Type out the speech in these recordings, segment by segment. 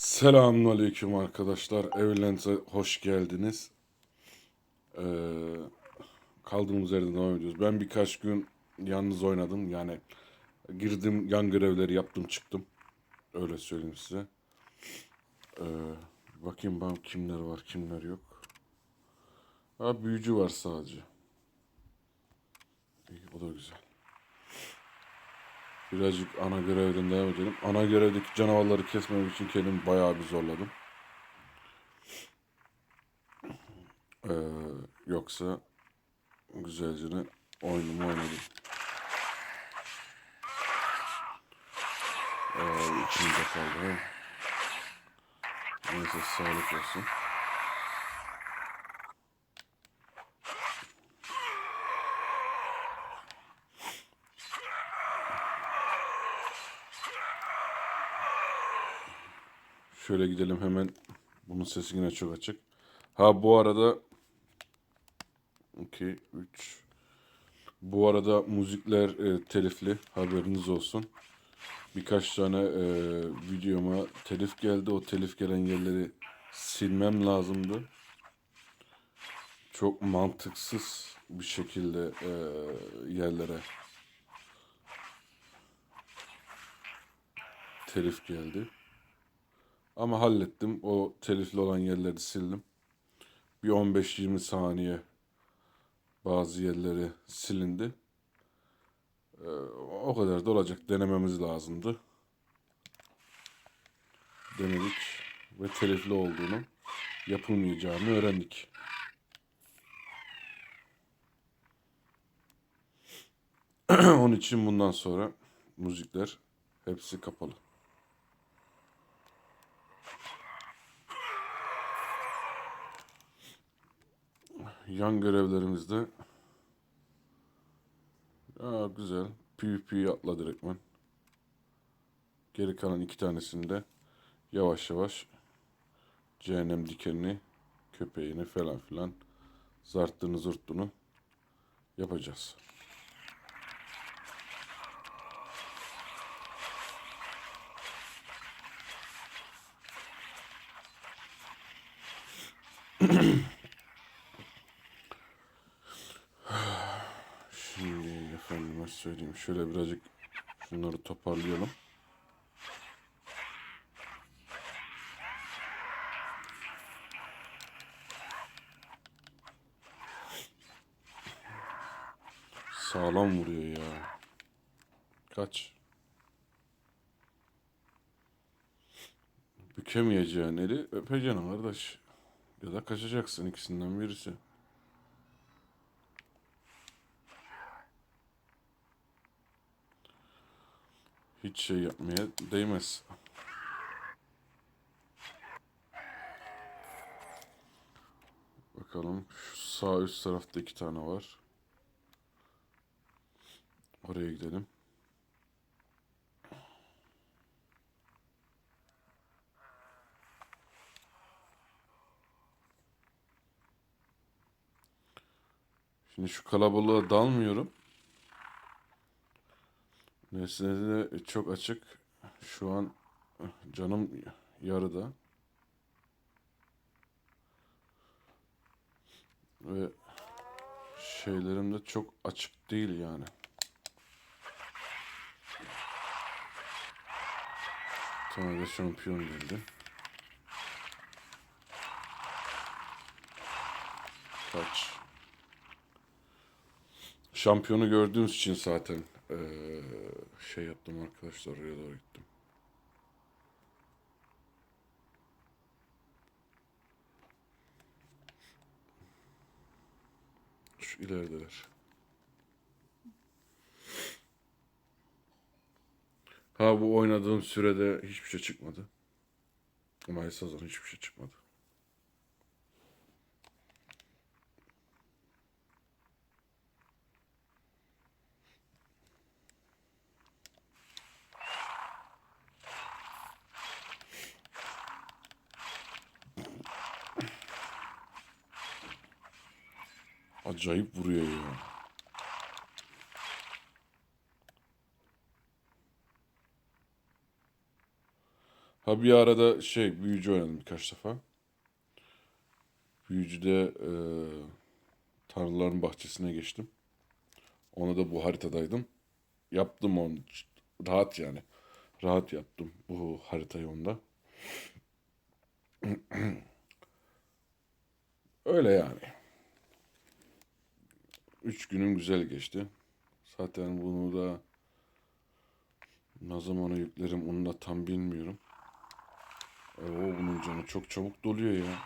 Selamünaleyküm arkadaşlar. Evlence hoş geldiniz. Ee, kaldığımız yerden devam ediyoruz. Ben birkaç gün yalnız oynadım. Yani girdim, yan görevleri yaptım, çıktım. Öyle söyleyeyim size. Ee, bakayım ben kimler var, kimler yok. Ha büyücü var sadece. İyi, o da güzel. Birazcık ana görevden devam edelim. Ana görevdeki canavarları kesmemek için kendimi bayağı bir zorladım. Ee, yoksa güzelce oyunumu oynadım. Ee, içimde kaldı. Neyse sağlık olsun. Şöyle gidelim hemen. Bunun sesi yine çok açık. Ha bu arada 2 3 Bu arada müzikler e, telifli. Haberiniz olsun. Birkaç tane e, videoma telif geldi. O telif gelen yerleri silmem lazımdı. Çok mantıksız bir şekilde e, yerlere telif geldi. Ama hallettim. O telifli olan yerleri sildim. Bir 15-20 saniye bazı yerleri silindi. Ee, o kadar da olacak. Denememiz lazımdı. Denedik ve telifli olduğunu yapılmayacağını öğrendik. Onun için bundan sonra müzikler hepsi kapalı. Yan görevlerimizde Aa, güzel. PvP'yi atla direktmen. Geri kalan iki tanesinde yavaş yavaş cehennem dikenini, köpeğini falan filan zarttığını zurttuğunu yapacağız. Şimdi söyleyeyim. Şöyle birazcık şunları toparlayalım. Sağlam vuruyor ya. Kaç. Bükemeyeceğin eli öpeceksin kardeş. Ya da kaçacaksın ikisinden birisi. Hiç şey yapmaya değmez. Bakalım şu sağ üst tarafta iki tane var. Oraya gidelim. Şimdi şu kalabalığa dalmıyorum. Nesnede de çok açık. Şu an canım yarıda. Ve şeylerim de çok açık değil yani. Tane de şampiyon geldi. Kaç. Şampiyonu gördüğünüz için zaten eee, şey yaptım arkadaşlar oraya doğru gittim. Şu ilerideler. Ha bu oynadığım sürede hiçbir şey çıkmadı. Ama esasen hiçbir şey çıkmadı. Acayip vuruyor ya. Bir arada şey büyücü oynadım birkaç defa. Büyücüde e, Tanrıların Bahçesi'ne geçtim. Onu da bu haritadaydım. Yaptım onu. Rahat yani. Rahat yaptım bu haritayı onda. Öyle yani. Üç günüm güzel geçti. Zaten bunu da ne zamana yüklerim onu da tam bilmiyorum. Oo, bunun canı çok çabuk doluyor ya.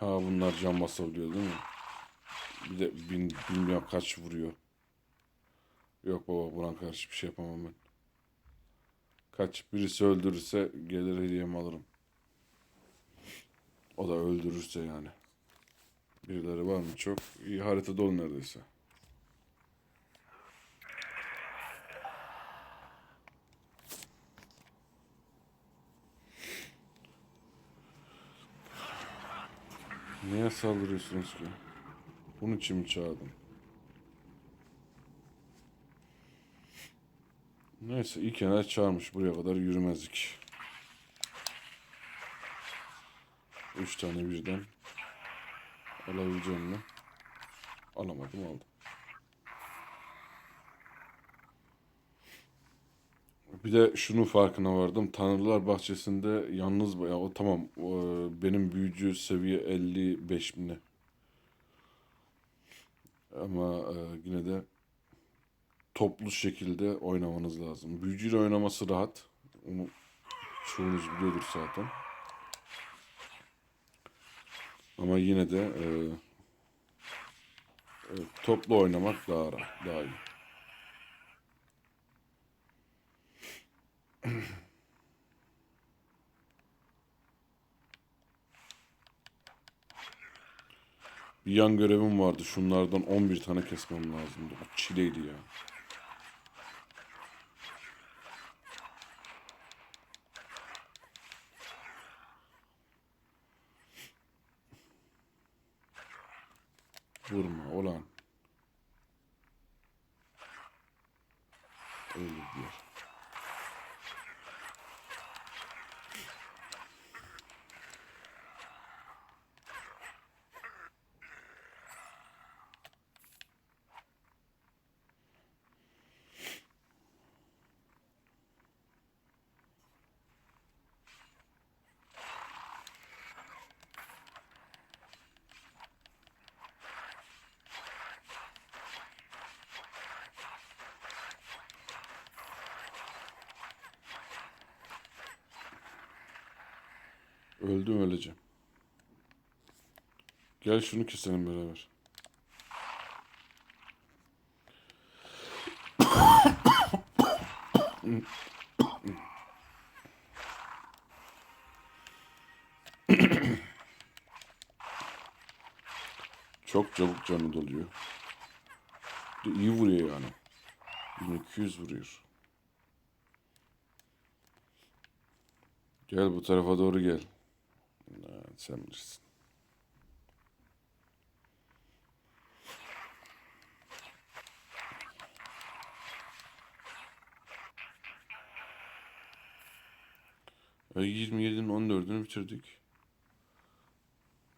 Ha bunlar can basabiliyor değil mi? Bir de bin, bilmiyorum kaç vuruyor. Yok baba buna karşı bir şey yapamam ben. Kaç birisi öldürürse gelir hediyemi alırım. O da öldürürse yani. Birileri var mı çok? İyi harita dolu neredeyse. Niye saldırıyorsunuz ki? Bunun için mi çağırdım? Neyse iyi kenar çağırmış. Buraya kadar yürümezdik. Üç tane birden. Alabileceğim mi? Alamadım aldım. Bir de şunun farkına vardım. Tanrılar Bahçesi'nde yalnız ya o tamam o, benim büyücü seviye 55 mi ne? Ama e, yine de toplu şekilde oynamanız lazım. Büyücüyle oynaması rahat. Onu çoğunuz biliyordur zaten. Ama yine de e, e, toplu oynamak daha rahat, daha iyi. Bir yan görevim vardı. Şunlardan 11 tane kesmem lazımdı. O çileydi ya. Vurma olan. Öyle diyor. Öldüm öleceğim. Gel şunu keselim beraber. Çok çabuk canı doluyor. De iyi vuruyor yani. 1200 vuruyor. Gel bu tarafa doğru gel. Sen bilirsin. Ay 27'nin 14'ünü bitirdik.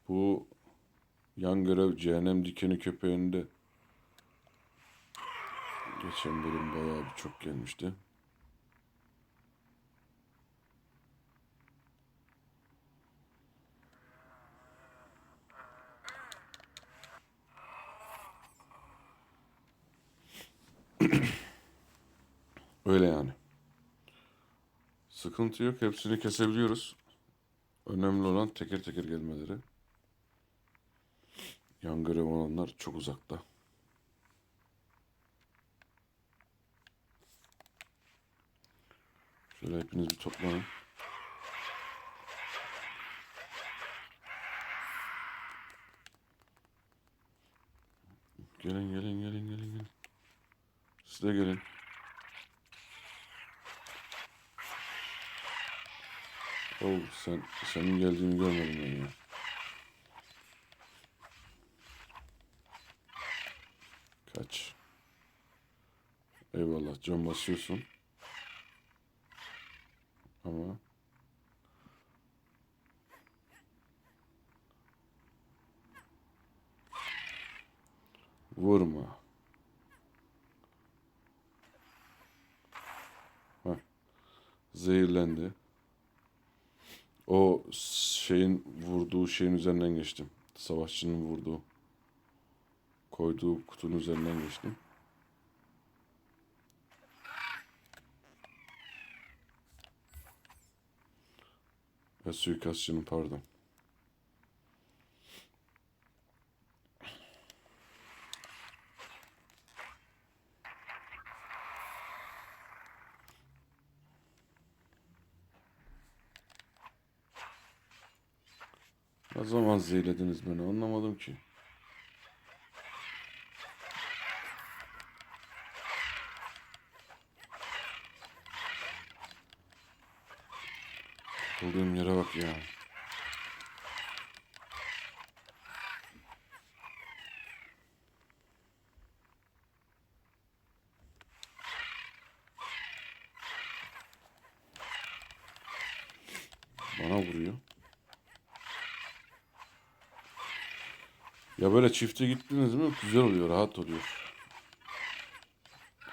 Bu yan görev cehennem dikeni köpeğinde geçen bölüm bayağı bir çok gelmişti. Öyle yani. Sıkıntı yok. Hepsini kesebiliyoruz. Önemli olan teker teker gelmeleri. Yan görev olanlar çok uzakta. Şöyle hepiniz bir toplanın. Gelin gelin gelin gelin gelin. Siz de gelin. Oh sen senin geldiğini görmedim ben ya. Kaç. Eyvallah can basıyorsun. Ama vurma. Heh. Zehirlendi. O şeyin vurduğu şeyin üzerinden geçtim. Savaşçının vurduğu. Koyduğu kutunun üzerinden geçtim. Ve suikastçının pardon. Zaman zehirlediniz beni anlamadım ki. Olduğum yere bak ya. Bana vuruyor. Ya böyle çifte gittiniz mi güzel oluyor, rahat oluyor.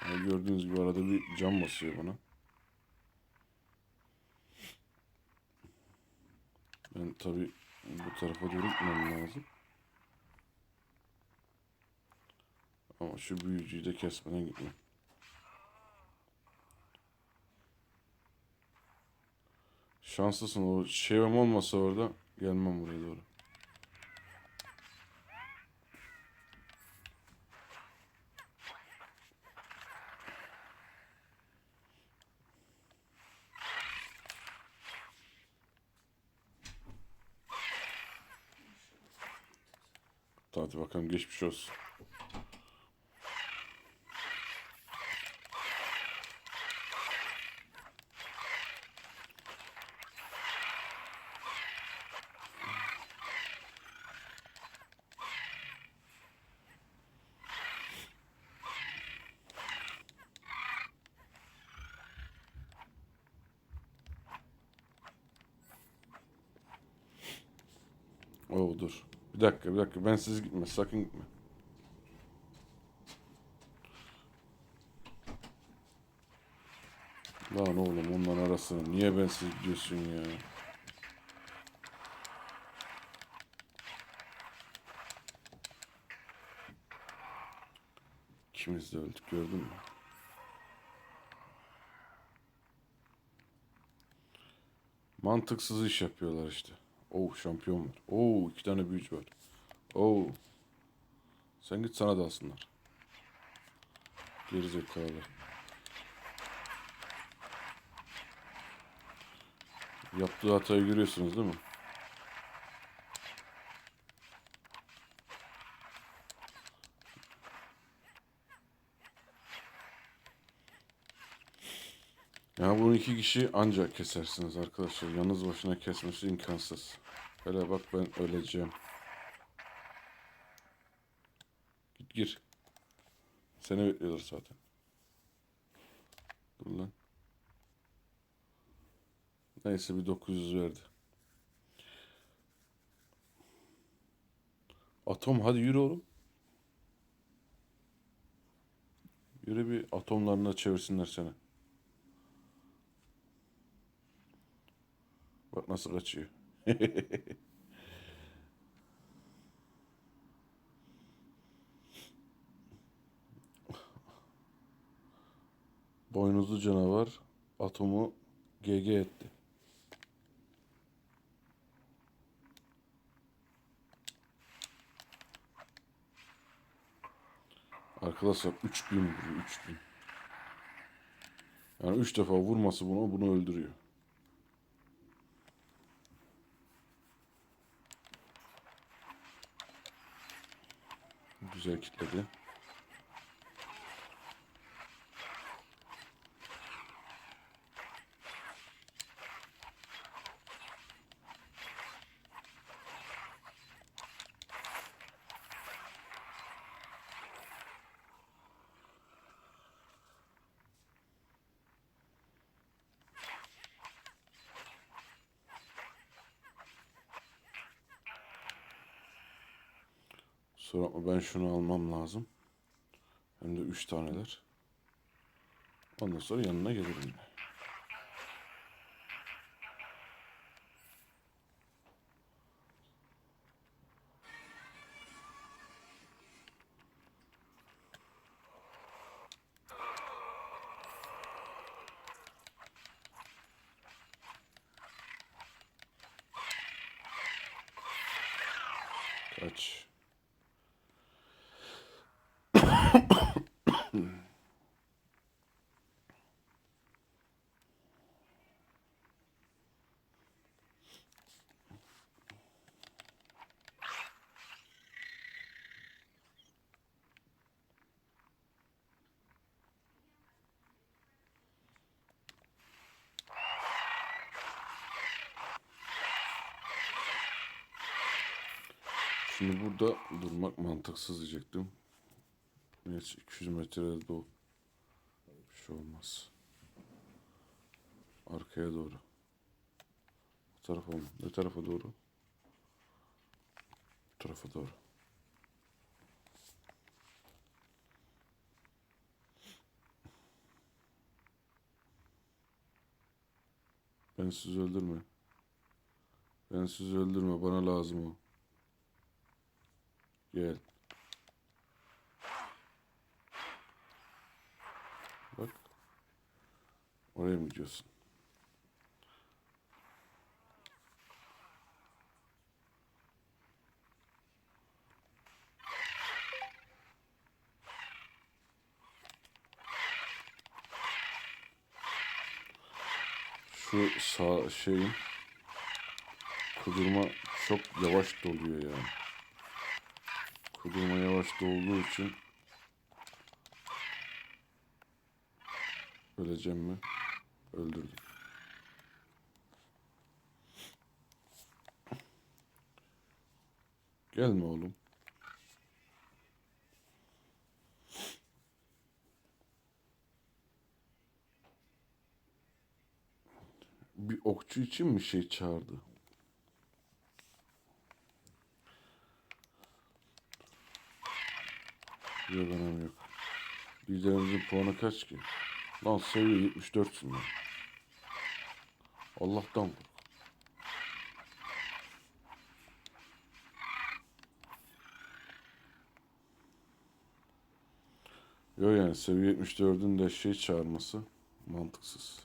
Yani gördüğünüz gibi arada bir cam basıyor bana. Ben tabi bu tarafa doğru gitmem lazım. Ama şu büyücüyü de kesmeden gitmem. Şanslısın o şeyim olmasa orada gelmem buraya doğru. Hadi bakalım geçmiş olsun. Oo dur. Bir dakika bir dakika ben siz gitme sakın gitme. Lan oğlum onların arasına niye ben siz gidiyorsun ya? İkimiz de öldük gördün mü? Mantıksız iş yapıyorlar işte. Oh şampiyon var. Oh iki tane büyücü var. Oh. Sen git sana da alsınlar. Geri zekalı. Yaptığı hatayı görüyorsunuz değil mi? Ya bunu iki kişi ancak kesersiniz arkadaşlar. Yalnız başına kesmesi imkansız. Hele bak ben öleceğim. Git gir. Seni bekliyorlar zaten. Dur lan. Neyse bir 900 verdi. Atom hadi yürü oğlum. Yürü bir atomlarına çevirsinler seni. Bak nasıl kaçıyor. Boynuzlu canavar atomu GG etti. Arkadaşlar 3000 vuruyor 3000. Yani 3 defa vurması bunu bunu öldürüyor. Güzel kitledi. Kusura ben şunu almam lazım. Hem de 3 taneler. Ondan sonra yanına gelirim yine. Kaç. Şimdi burada durmak mantıksız diyecektim. Neyse 200 metrede o. Bir şey olmaz. Arkaya doğru. Bu tarafa mı? Ne tarafa doğru? Bu tarafa doğru. Ben sizi öldürme. Ben sizi öldürme. Bana lazım o. Gel. Oraya mı gidiyorsun? Şu sağ şeyin kudurma çok yavaş doluyor yani. Kudurma yavaş dolduğu için öleceğim mi? Öldürdüm. Gelme oğlum. Bir okçu için mi şey çağırdı? Yok anam yok. Liderimizin puanı kaç ki? Lan seviye 74'sün lan. Allah'tan kork. Yok yani seviye 74'ün de şey çağırması mantıksız.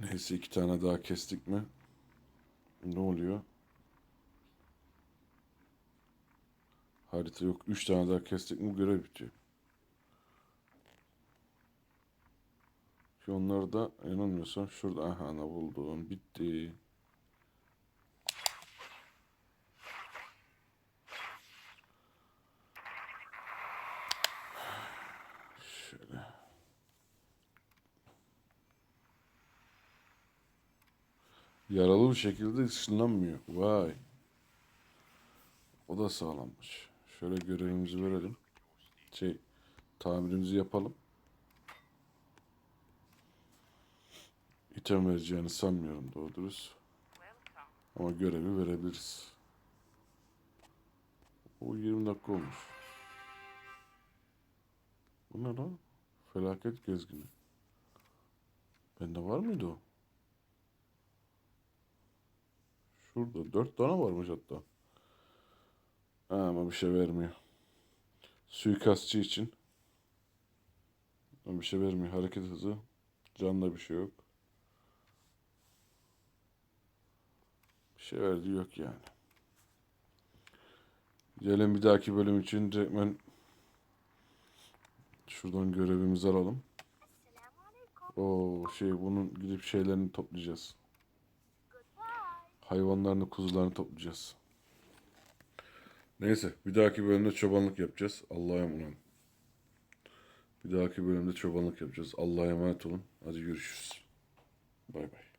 Neyse iki tane daha kestik mi? Ne oluyor? Harita yok. Üç tane daha kestik mi görev bitiyor. Şu onları da yanılmıyorsam şurada aha ana buldum. Bitti. Şöyle. Yaralı bir şekilde ışınlanmıyor. Vay. O da sağlammış. Şöyle görevimizi verelim. Şey, tamirimizi yapalım. İtem vereceğini sanmıyorum doğru dürüst. Ama görevi verebiliriz. O 20 dakika olmuş. Bu ne lan? Felaket gezgini. Bende var mıydı o? Şurada dört tane varmış hatta. Ha, ama bir şey vermiyor. Suikastçı için. Ama bir şey vermiyor. Hareket hızı. Canla bir şey yok. Bir şey verdiği yok yani. Gelin bir dahaki bölüm için direktmen şuradan görevimizi alalım. O şey bunun gidip şeylerini toplayacağız. Hayvanlarını, kuzularını toplayacağız. Neyse, bir dahaki bölümde çobanlık yapacağız. Allah'a emanet. Bir dahaki bölümde çobanlık yapacağız. Allah'a emanet olun. Hadi görüşürüz. Bay bay.